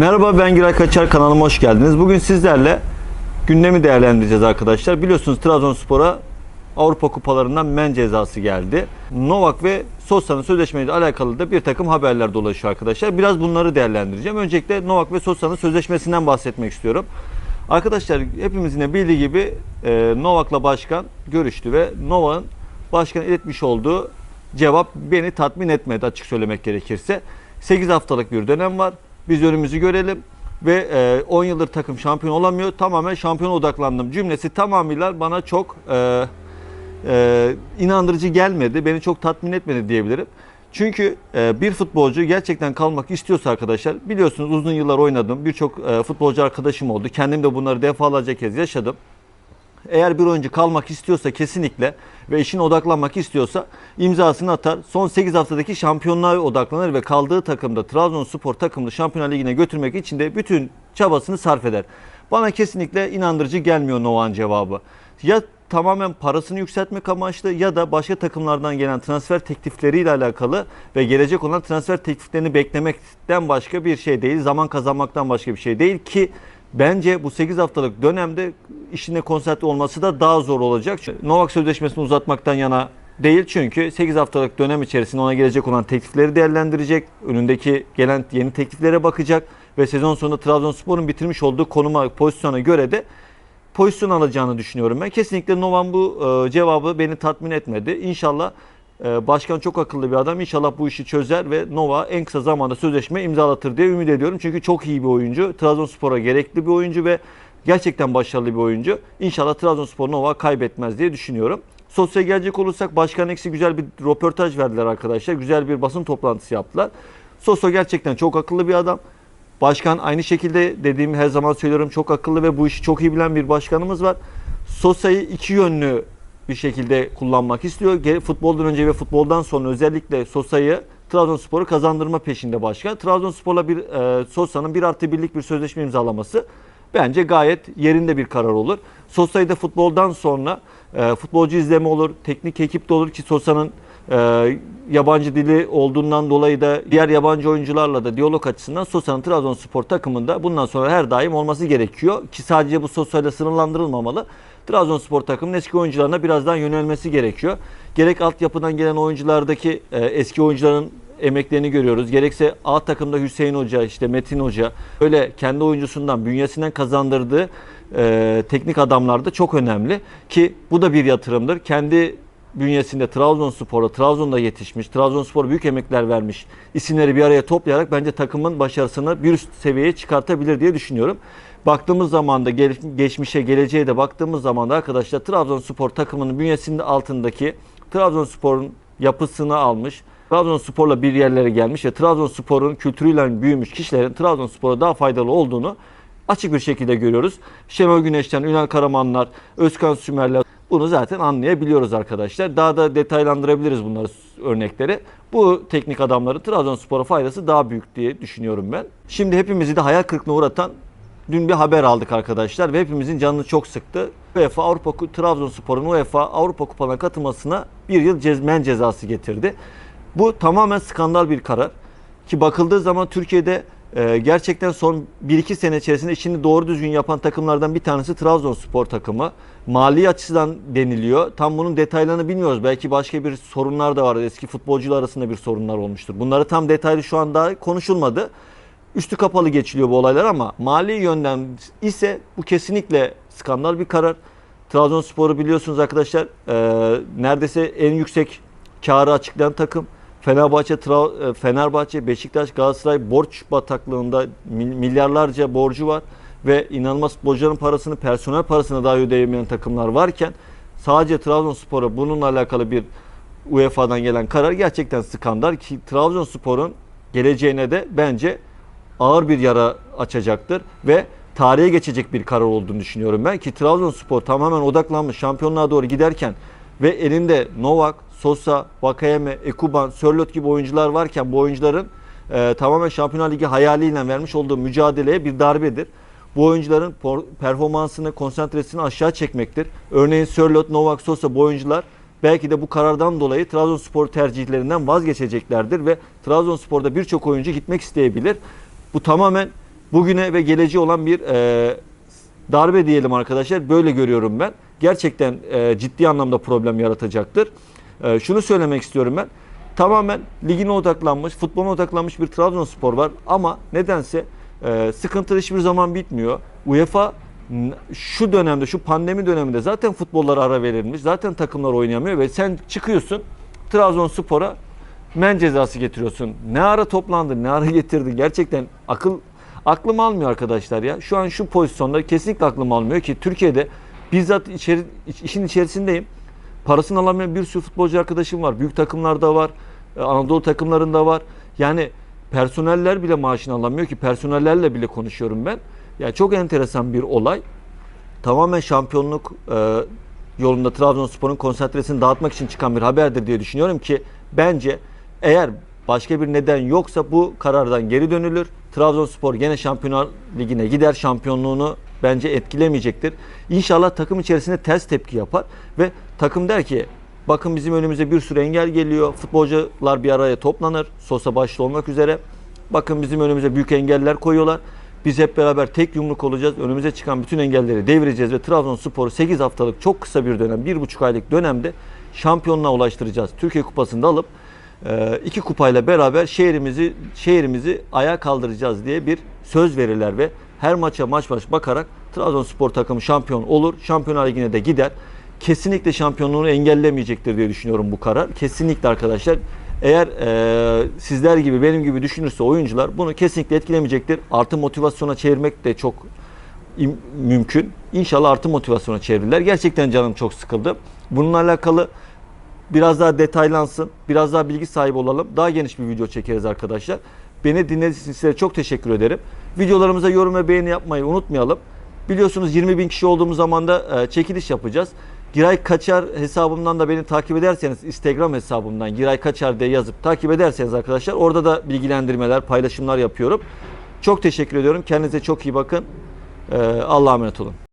Merhaba ben Giray Kaçar kanalıma hoş geldiniz. Bugün sizlerle gündemi değerlendireceğiz arkadaşlar. Biliyorsunuz Trabzonspor'a Avrupa kupalarından men cezası geldi. Novak ve Sosa'nın sözleşmeyle alakalı da bir takım haberler dolaşıyor arkadaşlar. Biraz bunları değerlendireceğim. Öncelikle Novak ve Sosa'nın sözleşmesinden bahsetmek istiyorum. Arkadaşlar hepimizin de bildiği gibi e, Novak'la başkan görüştü ve Novak'ın başkan iletmiş olduğu cevap beni tatmin etmedi açık söylemek gerekirse. 8 haftalık bir dönem var. Biz önümüzü görelim ve e, 10 yıldır takım şampiyon olamıyor. Tamamen şampiyona odaklandım cümlesi tamamıyla bana çok e, e, inandırıcı gelmedi. Beni çok tatmin etmedi diyebilirim. Çünkü e, bir futbolcu gerçekten kalmak istiyorsa arkadaşlar biliyorsunuz uzun yıllar oynadım. Birçok e, futbolcu arkadaşım oldu. Kendim de bunları defalarca kez yaşadım. Eğer bir oyuncu kalmak istiyorsa kesinlikle ve işine odaklanmak istiyorsa imzasını atar. Son 8 haftadaki şampiyonluğa odaklanır ve kaldığı takımda Trabzonspor takımını Şampiyonlar Ligi'ne götürmek için de bütün çabasını sarf eder. Bana kesinlikle inandırıcı gelmiyor Novak'ın cevabı. Ya tamamen parasını yükseltmek amaçlı ya da başka takımlardan gelen transfer teklifleriyle alakalı ve gelecek olan transfer tekliflerini beklemekten başka bir şey değil. Zaman kazanmaktan başka bir şey değil ki Bence bu 8 haftalık dönemde işine konsantre olması da daha zor olacak. Çünkü Novak sözleşmesini uzatmaktan yana değil çünkü 8 haftalık dönem içerisinde ona gelecek olan teklifleri değerlendirecek. Önündeki gelen yeni tekliflere bakacak ve sezon sonunda Trabzonspor'un bitirmiş olduğu konuma, pozisyona göre de pozisyon alacağını düşünüyorum ben. Kesinlikle Novan bu e, cevabı beni tatmin etmedi. İnşallah başkan çok akıllı bir adam. İnşallah bu işi çözer ve Nova en kısa zamanda sözleşme imzalatır diye ümit ediyorum. Çünkü çok iyi bir oyuncu. Trabzonspor'a gerekli bir oyuncu ve gerçekten başarılı bir oyuncu. İnşallah Trabzonspor Nova kaybetmez diye düşünüyorum. Sosyal gelecek olursak başkan eksi güzel bir röportaj verdiler arkadaşlar. Güzel bir basın toplantısı yaptılar. Soso gerçekten çok akıllı bir adam. Başkan aynı şekilde dediğim her zaman söylüyorum çok akıllı ve bu işi çok iyi bilen bir başkanımız var. Sosa'yı iki yönlü bir şekilde kullanmak istiyor. Futboldan önce ve futboldan sonra özellikle Sosa'yı Trabzonspor'u kazandırma peşinde başkan. Trabzonspor'la bir e, Sosa'nın bir artı birlik bir sözleşme imzalaması bence gayet yerinde bir karar olur. Sosa'yı da futboldan sonra e, futbolcu izleme olur, teknik ekip de olur ki Sosa'nın e, yabancı dili olduğundan dolayı da diğer yabancı oyuncularla da diyalog açısından Sosa'nın Trabzonspor takımında bundan sonra her daim olması gerekiyor. Ki sadece bu Sosa'yla sınırlandırılmamalı. Trabzonspor takımının eski oyuncularına birazdan yönelmesi gerekiyor. Gerek altyapıdan gelen oyunculardaki e, eski oyuncuların emeklerini görüyoruz. Gerekse A takımda Hüseyin Hoca, işte Metin Hoca öyle kendi oyuncusundan, bünyesinden kazandırdığı e, teknik adamlar da çok önemli. Ki bu da bir yatırımdır. Kendi bünyesinde Trabzonspor'a, Trabzon'da yetişmiş, Trabzonspor büyük emekler vermiş isimleri bir araya toplayarak bence takımın başarısını bir üst seviyeye çıkartabilir diye düşünüyorum. Baktığımız zaman da geçmişe, geleceğe de baktığımız zaman da arkadaşlar Trabzonspor takımının bünyesinde altındaki Trabzonspor'un yapısını almış, Trabzonspor'la bir yerlere gelmiş ve Trabzonspor'un kültürüyle büyümüş kişilerin Trabzonspor'a daha faydalı olduğunu açık bir şekilde görüyoruz. Şenol Güneş'ten Ünal Karamanlar, Özkan Sümerler bunu zaten anlayabiliyoruz arkadaşlar. Daha da detaylandırabiliriz bunları örnekleri. Bu teknik adamların Trabzonspor'a faydası daha büyük diye düşünüyorum ben. Şimdi hepimizi de hayal kırıklığına uğratan dün bir haber aldık arkadaşlar ve hepimizin canını çok sıktı. UEFA Avrupa Trabzonspor'un UEFA Avrupa Kupalarına katılmasına bir yıl cezmen cezası getirdi. Bu tamamen skandal bir karar. Ki bakıldığı zaman Türkiye'de e, gerçekten son 1-2 sene içerisinde işini doğru düzgün yapan takımlardan bir tanesi Trabzonspor takımı. Mali açıdan deniliyor. Tam bunun detaylarını bilmiyoruz. Belki başka bir sorunlar da var. Eski futbolcular arasında bir sorunlar olmuştur. Bunları tam detaylı şu an daha konuşulmadı. Üstü kapalı geçiliyor bu olaylar ama mali yönden ise bu kesinlikle skandal bir karar. Trabzonspor'u biliyorsunuz arkadaşlar e, neredeyse en yüksek karı açıklayan takım. Fenerbahçe, e, Fenerbahçe, Beşiktaş, Galatasaray borç bataklığında mil- milyarlarca borcu var ve inanılmaz futbolcuların parasını, personel parasını daha ödeyemeyen takımlar varken sadece Trabzonspor'a bununla alakalı bir UEFA'dan gelen karar gerçekten skandal ki Trabzonspor'un geleceğine de bence ağır bir yara açacaktır ve tarihe geçecek bir karar olduğunu düşünüyorum ben ki Trabzonspor tamamen odaklanmış şampiyonluğa doğru giderken ve elinde Novak, Sosa, Vakayeme, Ekuban, Sörlot gibi oyuncular varken bu oyuncuların e, tamamen Şampiyonlar Ligi hayaliyle vermiş olduğu mücadeleye bir darbedir. Bu oyuncuların performansını, konsantresini aşağı çekmektir. Örneğin Sörlot, Novak, Sosa bu oyuncular belki de bu karardan dolayı Trabzonspor tercihlerinden vazgeçeceklerdir ve Trabzonspor'da birçok oyuncu gitmek isteyebilir. Bu tamamen bugüne ve geleceğe olan bir e, darbe diyelim arkadaşlar. Böyle görüyorum ben. Gerçekten e, ciddi anlamda problem yaratacaktır. E, şunu söylemek istiyorum ben. Tamamen ligine odaklanmış, futboluna odaklanmış bir Trabzonspor var ama nedense e, sıkıntı hiçbir zaman bitmiyor. UEFA şu dönemde, şu pandemi döneminde zaten futbollara ara verilmiş. Zaten takımlar oynayamıyor ve sen çıkıyorsun Trabzonspor'a men cezası getiriyorsun. Ne ara toplandın, ne ara getirdin? Gerçekten akıl aklım almıyor arkadaşlar ya. Şu an şu pozisyonda kesinlikle aklım almıyor ki Türkiye'de bizzat içeri, iç- işin içerisindeyim. Parasını alamayan bir sürü futbolcu arkadaşım var. Büyük takımlarda var. e, Anadolu takımlarında var. Yani personeller bile maaşını alamıyor ki personellerle bile konuşuyorum ben. Yani çok enteresan bir olay. Tamamen şampiyonluk e, yolunda Trabzonspor'un konsantresini dağıtmak için çıkan bir haberdir diye düşünüyorum ki bence eğer başka bir neden yoksa bu karardan geri dönülür. Trabzonspor gene Şampiyonlar Ligi'ne gider. Şampiyonluğunu bence etkilemeyecektir. İnşallah takım içerisinde ters tepki yapar ve takım der ki bakın bizim önümüze bir sürü engel geliyor. Futbolcular bir araya toplanır. Sosa başta olmak üzere. Bakın bizim önümüze büyük engeller koyuyorlar. Biz hep beraber tek yumruk olacağız. Önümüze çıkan bütün engelleri devireceğiz ve Trabzonspor'u 8 haftalık çok kısa bir dönem, 1,5 aylık dönemde şampiyonluğa ulaştıracağız. Türkiye Kupası'nda alıp iki kupayla beraber şehrimizi şehrimizi ayağa kaldıracağız diye bir söz verirler ve her maça maç baş bakarak Trabzonspor takımı şampiyon olur. Şampiyonlar Ligi'ne de gider. Kesinlikle şampiyonluğunu engellemeyecektir diye düşünüyorum bu karar. Kesinlikle arkadaşlar. Eğer e, sizler gibi benim gibi düşünürse oyuncular bunu kesinlikle etkilemeyecektir. Artı motivasyona çevirmek de çok mümkün. İnşallah artı motivasyona çevirirler. Gerçekten canım çok sıkıldı. Bununla alakalı biraz daha detaylansın, biraz daha bilgi sahibi olalım. Daha geniş bir video çekeriz arkadaşlar. Beni dinlediğiniz için size çok teşekkür ederim. Videolarımıza yorum ve beğeni yapmayı unutmayalım. Biliyorsunuz 20 bin kişi olduğumuz zaman da e, çekiliş yapacağız. Giray Kaçar hesabımdan da beni takip ederseniz Instagram hesabımdan Giray Kaçar diye yazıp takip ederseniz arkadaşlar orada da bilgilendirmeler, paylaşımlar yapıyorum. Çok teşekkür ediyorum. Kendinize çok iyi bakın. E, Allah'a emanet olun.